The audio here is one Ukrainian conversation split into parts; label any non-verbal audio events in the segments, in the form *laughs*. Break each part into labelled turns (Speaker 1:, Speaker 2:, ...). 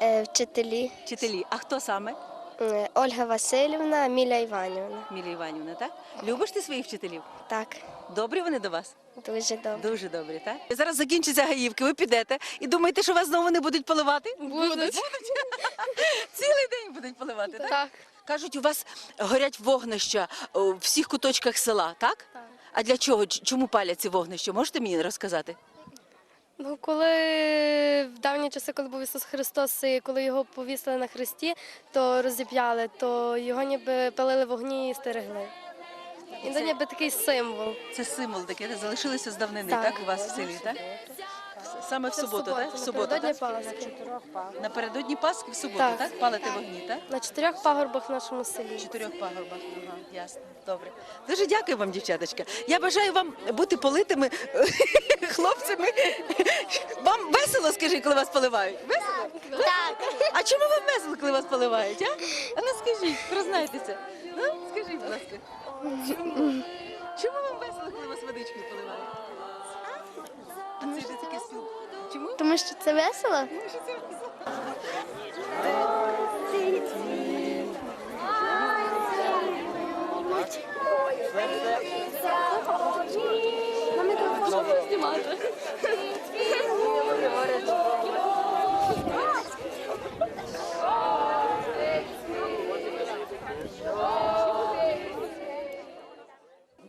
Speaker 1: Е, Вчителі
Speaker 2: Вчителі. А хто саме?
Speaker 1: Е, Ольга Васильівна, Міля Іванівна.
Speaker 2: Мілія Іванівна, так? Любиш ти своїх вчителів?
Speaker 1: Так,
Speaker 2: Добрі вони до вас?
Speaker 1: дуже добре.
Speaker 2: Дуже добрі, так? Зараз закінчаться гаївки, ви підете і думаєте, що вас знову не будуть поливати?
Speaker 1: Будуть. *laughs*
Speaker 2: Цілий день будуть поливати, так?
Speaker 1: Так.
Speaker 2: Кажуть, у вас горять вогнища у всіх куточках села, так?
Speaker 1: Так.
Speaker 2: А для чого? Чому палять ці вогнища? Можете мені розказати?
Speaker 3: Ну, коли в давні часи, коли був Ісус Христос, і коли його повісили на хресті, то розіп'яли, то його ніби палили вогні і стерегли. І це ніби такий символ.
Speaker 2: Це символ такий, де залишилося з давнини,
Speaker 3: Так.
Speaker 2: так, у вас в селі, так? Саме в суботу, так? В суботу,
Speaker 3: напередодні
Speaker 2: так?
Speaker 3: Пасхи.
Speaker 2: Напередодні Пасхи в суботу,
Speaker 3: Так.
Speaker 2: так? Палите вогні, так?
Speaker 3: На чотирьох пагорбах в нашому селі.
Speaker 2: В чотирьох пагорбах. Ага, ясно. Добре. Дуже дякую вам, дівчаточка. Я бажаю вам бути политими *laughs* хлопцями. Вам весело, скажи, коли вас поливають? Весело?
Speaker 1: Так.
Speaker 2: А чому вам весело, коли вас поливають? А? А ну скажіть, признайтеся. Ну, скажіть, будь ласка. Чому? Чому вам весело, коли вас водичкою поливають? А це ж таке спіл. Чому?
Speaker 1: Тому що це весело?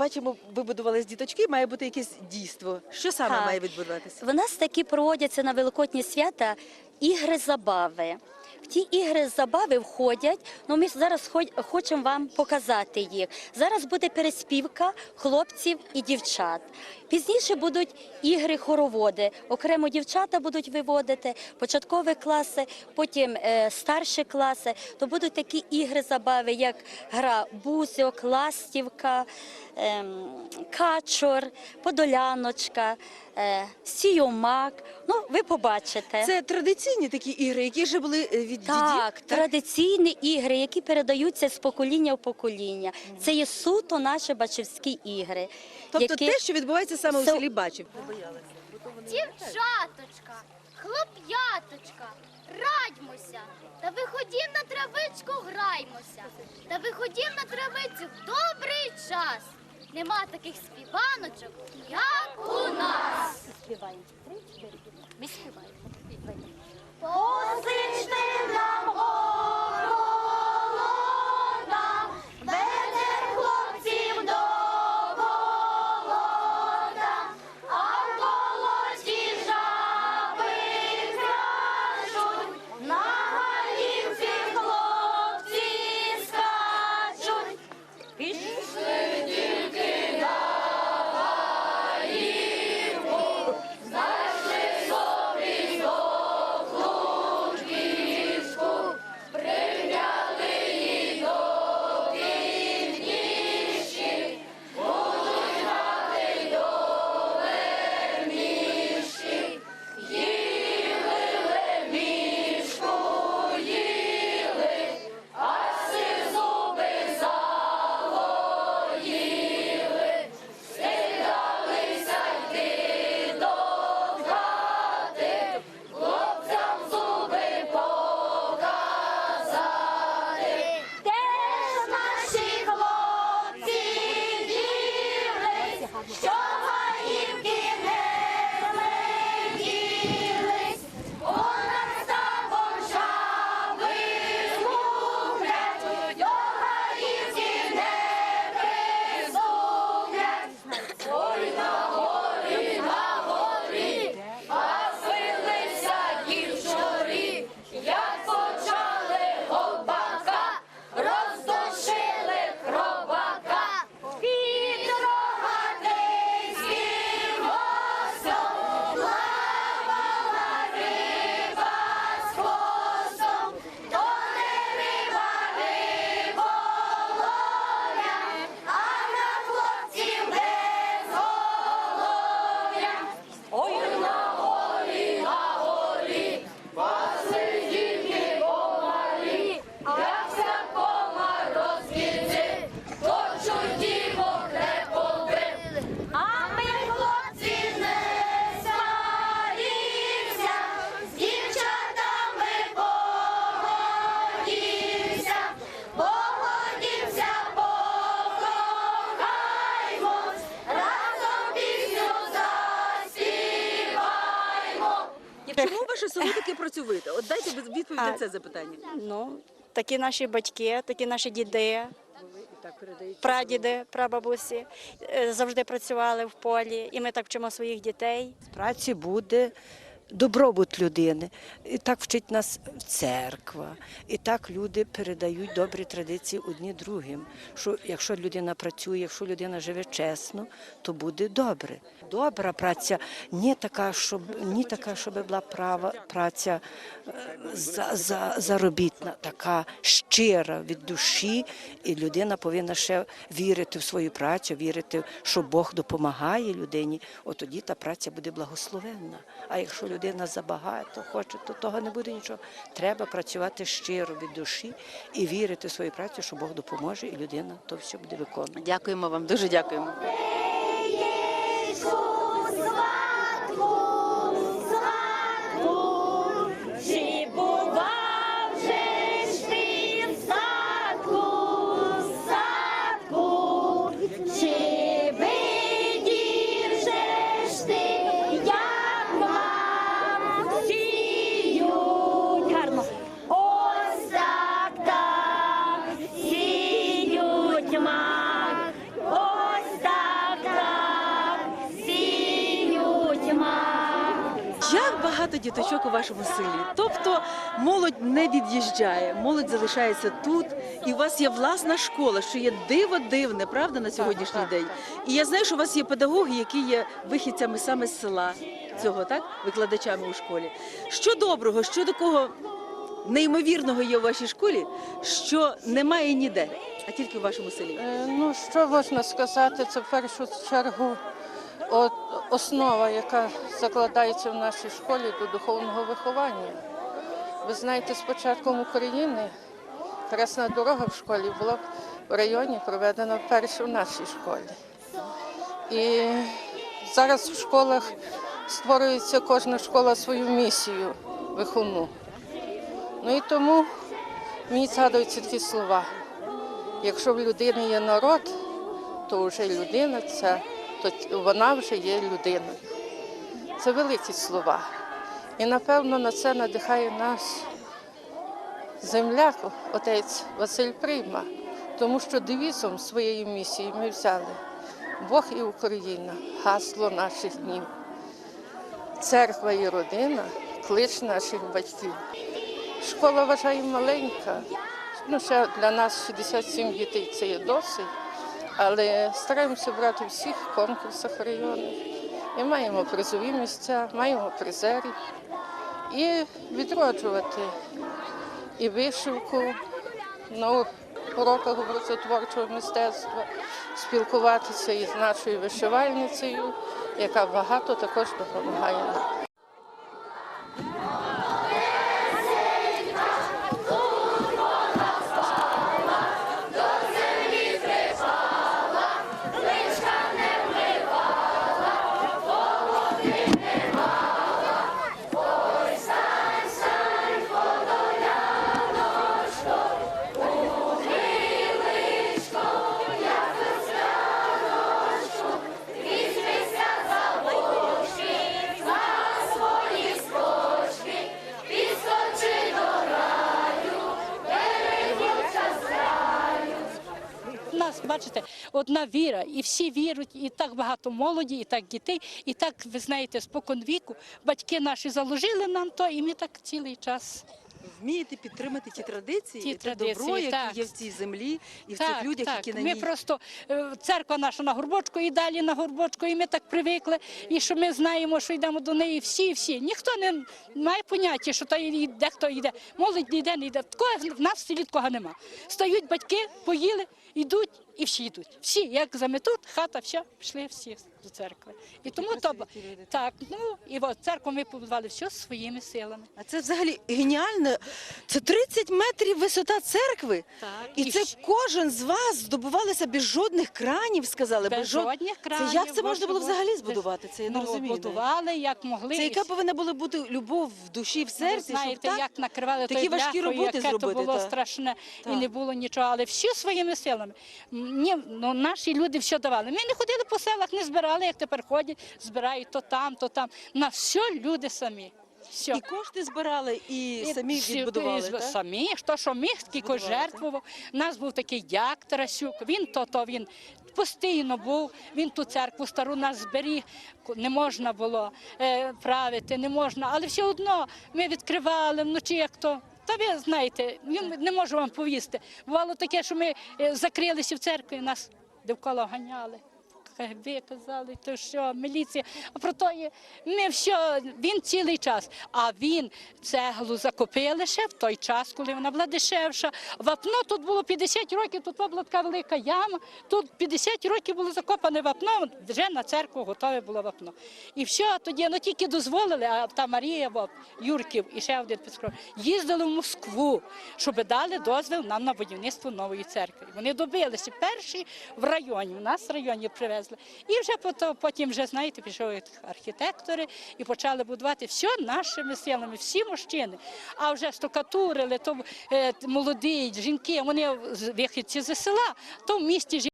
Speaker 2: Бачимо, вибудувались діточки, має бути якесь дійство. Що саме
Speaker 4: Так.
Speaker 2: має відбуватися?
Speaker 4: В нас такі проводяться на великодні свята ігри забави. В ті ігри забави входять. Ну ми зараз хочемо вам показати їх. Зараз буде переспівка хлопців і дівчат. Пізніше будуть ігри хороводи. Окремо дівчата будуть виводити, початкові класи, потім е, старші класи. То будуть такі ігри забави, як гра бузьок, ластівка, ем, качур, подоляночка, е, сійомак. Ну, ви побачите.
Speaker 2: Це традиційні такі ігри, які вже були е, від
Speaker 4: Так,
Speaker 2: дідів.
Speaker 4: традиційні ігри, які передаються з покоління в покоління. Це є суто наші бачівські ігри.
Speaker 2: Тобто
Speaker 4: які...
Speaker 2: те, що відбувається саме у селі Бачів.
Speaker 5: Дівчаточка, хлоп'яточка, радьмося, та виходім на травичку, граймося, та виходім на травицю в добрий час. Нема таких співаночок, як у нас.
Speaker 4: Співаємо. Три, чотири, п'ять. Ми співаємо.
Speaker 5: Позичте нам
Speaker 2: працьовита? От дайте відповідь на це запитання.
Speaker 6: Ну, такі наші батьки, такі наші діди, прадіди, прабабусі е, завжди працювали в полі, і ми так вчимо своїх дітей.
Speaker 7: Праці буде добробут людини. І так вчить нас церква. І так люди передають добрі традиції одні другим. Що якщо людина працює, якщо людина живе чесно, то буде добре. Добра праця не така, щоб не така, щоб була права праця е, за, за, заробітна, така щира від душі, і людина повинна ще вірити в свою працю, вірити, що Бог допомагає людині. От тоді та праця буде благословенна. А якщо людина забагато хоче, то того не буде нічого. Треба працювати щиро від душі і вірити в свою працю, що Бог допоможе, і людина то все буде виконувати.
Speaker 2: Дякуємо вам, дуже дякуємо. Діточок у вашому селі? Тобто молодь не від'їжджає, молодь залишається тут, і у вас є власна школа, що є диво дивне, правда, на сьогоднішній день. І я знаю, що у вас є педагоги, які є вихідцями саме з села цього, так, викладачами у школі. Що доброго, що такого неймовірного є у вашій школі, що немає ніде, а тільки у вашому селі.
Speaker 8: Е, Ну, що можна сказати, це в першу чергу основа, яка закладається в нашій школі до духовного виховання. Ви знаєте, з початком України Красна дорога в школі була в районі проведена вперше в нашій школі. І зараз в школах створюється кожна школа свою місію виховну. Ну і тому мені згадуються такі слова. Якщо в людини є народ, то вже людина це, вона вже є людина. Це великі слова. І напевно на це надихає нас земляк, отець Василь Прийма, тому що девізом своєї місії ми взяли Бог і Україна, гасло наших днів. Церква і родина клич наших батьків. Школа вважаємо маленька. Ну, ще для нас 67 дітей це є досить, але стараємося брати всіх конкурсах районних. І маємо призові місця, маємо призерів. І відроджувати і вишивку на уроках образотворчого мистецтва, спілкуватися із нашою вишивальницею, яка багато також допомагає нам.
Speaker 9: Одна віра, і всі вірують, і так багато молоді, і так дітей, і так, ви знаєте, спокон віку. Батьки наші заложили нам то, і ми так цілий час.
Speaker 2: Вмієте підтримати ті традиції,
Speaker 9: Ті
Speaker 2: і те
Speaker 9: традиції,
Speaker 2: добро, яке
Speaker 9: так.
Speaker 2: є в цій землі, і в
Speaker 9: так,
Speaker 2: цих людях,
Speaker 9: так.
Speaker 2: які на
Speaker 9: ми просто е, церква наша на горбочку і далі на горбочку, і ми так привикли, і що ми знаємо, що йдемо до неї всі, всі. Ніхто не має поняття, що то і дехто йде. Молодь не йде, не йде. Такого в нас в селі такого нема. Стають батьки, поїли, йдуть і всі йдуть. Всі, як заметуть, хата, все, пішли всі до церкви. І тому то так, ну і от церкву ми побудували все своїми силами.
Speaker 2: А це взагалі геніально. Це 30 метрів висота церкви.
Speaker 9: Так,
Speaker 2: І це
Speaker 9: ще-
Speaker 2: кожен з вас здобувалися без жодних кранів, сказали.
Speaker 9: без
Speaker 2: жод-
Speaker 9: жодних
Speaker 2: Це як це можна було взагалі збудувати? Це я не
Speaker 9: Ну,
Speaker 2: розумію.
Speaker 9: будували, як могли.
Speaker 2: Це яка повинна була бути любов в душі, в
Speaker 9: Ви
Speaker 2: серці,
Speaker 9: знаєте,
Speaker 2: щоб так?
Speaker 9: як накривали
Speaker 2: такі
Speaker 9: той
Speaker 2: важкі
Speaker 9: бляхою,
Speaker 2: роботи
Speaker 9: яке
Speaker 2: зробити,
Speaker 9: то було
Speaker 2: так.
Speaker 9: страшне
Speaker 2: Так.
Speaker 9: і не було нічого, але всі своїми силами. Ні, ну, наші люди все давали. Ми не ходили по селах, не збирали, як тепер ходять, збирають то там, то там. На все люди самі. Все.
Speaker 2: І кошти збирали, і, самі
Speaker 9: всі-
Speaker 2: відбудували.
Speaker 9: і
Speaker 2: так?
Speaker 9: Самі, хто що міг, скільки жертвував. У нас був такий дяк Тарасюк, він то, то він постійно був, він ту церкву стару нас зберіг, Ку- не можна було е, правити, не можна, але все одно ми відкривали вночі, як то. Та ви знаєте, не можу вам повісти. Бувало таке, що ми е, закрилися в церкві, нас довкола ганяли. КГБ казали, то що, міліція. А про то ми все, він цілий час. А він цеглу закупили ще в той час, коли вона була дешевша. Вапно тут було 50 років, тут була така велика яма. Тут 50 років було закопане вапно, вже на церкву готове було вапно. І все, тоді ну, тільки дозволили, а та Марія Вовк, Юрків і ще один Петров, їздили в Москву, щоб дали дозвіл нам на будівництво нової церкви. Вони добилися перші в районі, у нас в районі привезли. І вже потім, вже, знаєте, пішли архітектори і почали будувати все нашими силами, всі мужчини. А вже штукатурили, то е, молоді жінки, вони вихідці з села, то в місті жі-